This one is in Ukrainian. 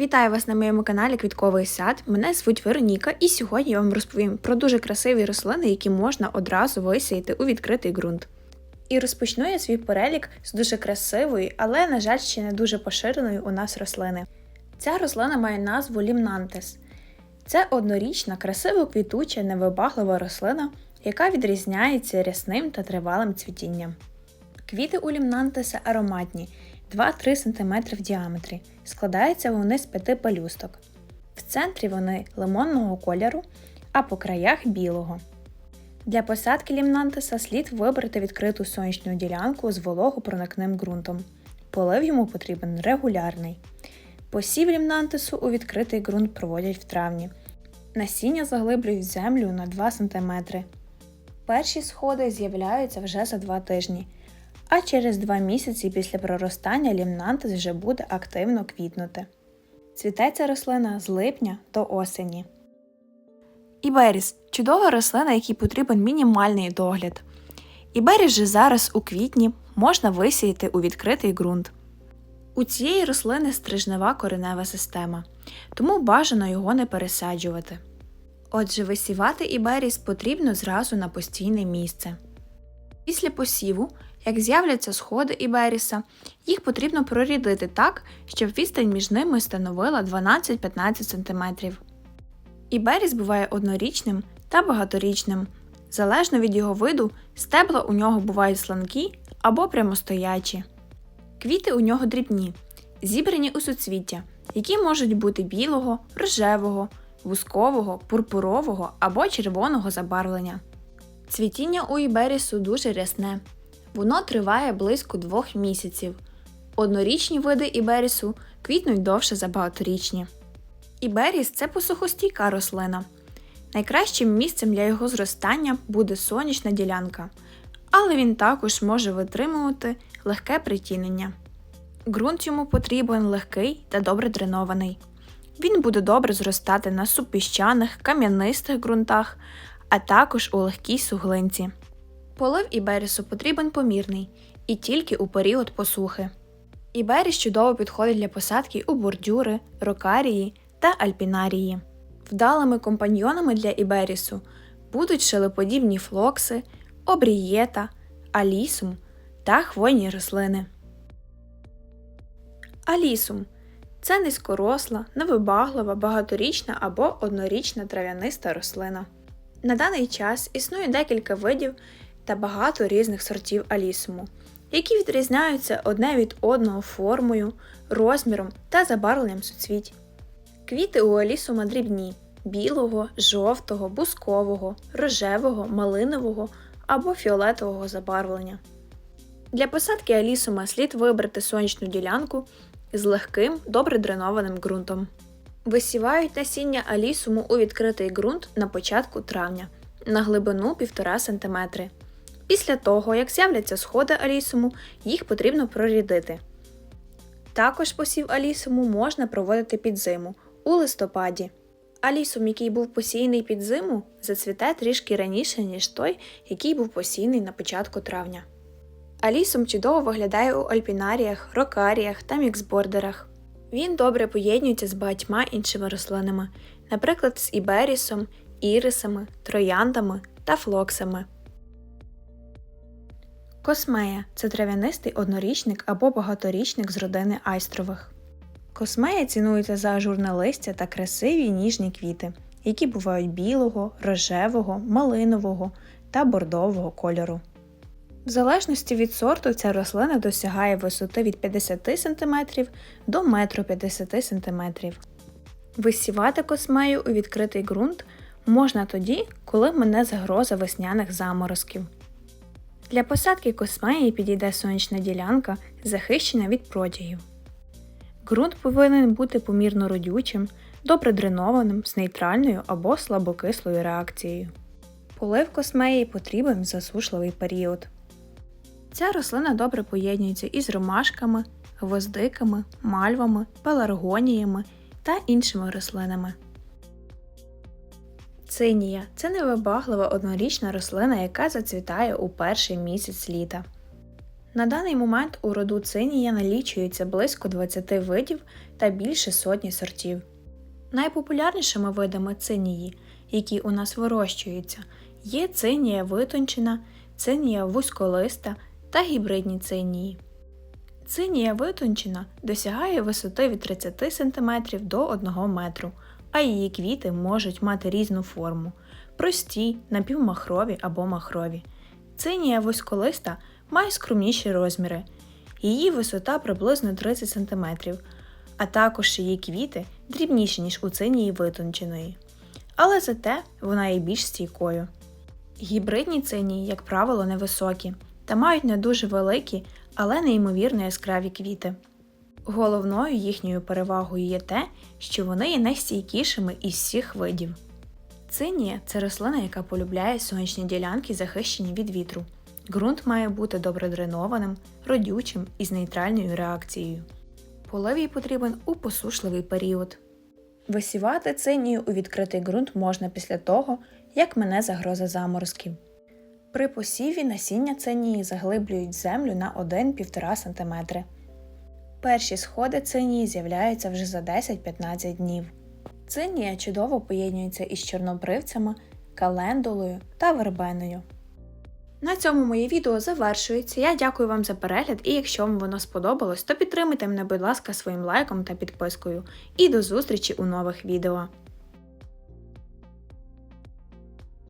Вітаю вас на моєму каналі Квітковий сад. Мене звуть Вероніка, і сьогодні я вам розповім про дуже красиві рослини, які можна одразу висіяти у відкритий ґрунт. І розпочну я свій перелік з дуже красивої, але, на жаль, ще не дуже поширеної у нас рослини. Ця рослина має назву лімнантес. Це однорічна, красиво квітуча, невибаглива рослина, яка відрізняється рясним та тривалим цвітінням. Квіти у лімнантеса ароматні 2-3 см в діаметрі. Складаються вони з п'яти пелюсток. В центрі вони лимонного кольору, а по краях білого. Для посадки лімнантеса слід вибрати відкриту сонячну ділянку з вологопроникним ґрунтом. Полив йому потрібен регулярний. Посів лімнантесу у відкритий ґрунт проводять в травні. Насіння заглиблюють в землю на 2 см. Перші сходи з'являються вже за 2 тижні, а через 2 місяці після проростання лімнантис вже буде активно квітнути. Цвіте ця рослина з липня до осені. Іберіс чудова рослина, якій потрібен мінімальний догляд. Іберіс же зараз у квітні можна висіяти у відкритий ґрунт. У цієї рослини стрижнева коренева система, тому бажано його не пересаджувати. Отже, висівати іберіс потрібно зразу на постійне місце. Після посіву, як з'являться сходи іберіса, їх потрібно прорідити так, щоб відстань між ними становила 12-15 см. Іберіс буває однорічним та багаторічним. Залежно від його виду, стебла у нього бувають сланкі або прямостоячі. Квіти у нього дрібні, зібрані у суцвіття, які можуть бути білого, рожевого, вузкового, пурпурового або червоного забарвлення. Цвітіння у іберісу дуже рясне. Воно триває близько двох місяців. Однорічні види іберісу квітнуть довше за багаторічні. Іберіс це посухостійка рослина. Найкращим місцем для його зростання буде сонячна ділянка, але він також може витримувати легке притінення. Ґрунт йому потрібен легкий та добре дренований. Він буде добре зростати на супіщаних, кам'янистих ґрунтах, а також у легкій суглинці. Полив іберісу потрібен помірний і тільки у період посухи. Іберіс чудово підходить для посадки у бордюри, рокарії та альпінарії. Вдалими компаньйонами для іберісу будуть шелеподібні флокси, обрієта, алісум та хвойні рослини. Алісум це низькоросла, невибаглива, багаторічна або однорічна трав'яниста рослина. На даний час існує декілька видів та багато різних сортів алісуму, які відрізняються одне від одного формою, розміром та забарвленням суцвіть. Квіти у алісума дрібні білого, жовтого, бускового, рожевого, малинового або фіолетового забарвлення. Для посадки алісума слід вибрати сонячну ділянку з легким, добре дренованим ґрунтом. Висівають насіння алісуму у відкритий ґрунт на початку травня на глибину 1,5 см. Після того, як з'являться сходи алісуму, їх потрібно прорідити. Також посів алісуму можна проводити під зиму у листопаді. Алісум, який був посіяний під зиму, зацвіте трішки раніше, ніж той, який був посіяний на початку травня. Алісум чудово виглядає у альпінаріях, рокаріях та міксбордерах. Він добре поєднується з багатьма іншими рослинами, наприклад, з іберісом, ірисами, трояндами та флоксами. Космея це трав'янистий однорічник або багаторічник з родини айстрових. Космея цінується за ажурне листя та красиві ніжні квіти, які бувають білого, рожевого, малинового та бордового кольору. В залежності від сорту ця рослина досягає висоти від 50 см до 1,50 см. Висівати космею у відкритий ґрунт можна тоді, коли мине загроза весняних заморозків. Для посадки космеї підійде сонячна ділянка, захищена від протягів. Ґрунт повинен бути помірно родючим, добре дренованим з нейтральною або слабокислою реакцією. Полив космеї потрібен в засушливий період. Ця рослина добре поєднується із ромашками, гвоздиками, мальвами, пеларгоніями та іншими рослинами. Цинія це невибаглива однорічна рослина, яка зацвітає у перший місяць літа. На даний момент у роду цинія налічується близько 20 видів та більше сотні сортів. Найпопулярнішими видами цинії, які у нас вирощуються, є цинія витончена, цинія вузьколиста та гібридні цинії. Цинія витончена досягає висоти від 30 см до 1 метру, а її квіти можуть мати різну форму прості, напівмахрові або махрові. Цинія вузьколиста має скромніші розміри. Її висота приблизно 30 см, а також її квіти дрібніші, ніж у цинії витонченої. Але зате вона є більш стійкою. Гібридні цинії, як правило, невисокі та мають не дуже великі, але неймовірно яскраві квіти. Головною їхньою перевагою є те, що вони є найстійкішими із всіх видів. Цинія це рослина, яка полюбляє сонячні ділянки, захищені від вітру. Ґрунт має бути добре дренованим, родючим і з нейтральною реакцією. Полив їй потрібен у посушливий період. Висівати цинію у відкритий ґрунт можна після того, як мине загроза заморозків. При посіві насіння цинії заглиблюють землю на 1-1,5 см. Перші сходи цинії з'являються вже за 10-15 днів. Цинія чудово поєднюється із чорнобривцями, календулою та вербеною. На цьому моє відео завершується. Я дякую вам за перегляд, і якщо вам воно сподобалось, то підтримайте мене, будь ласка, своїм лайком та підпискою. І до зустрічі у нових відео.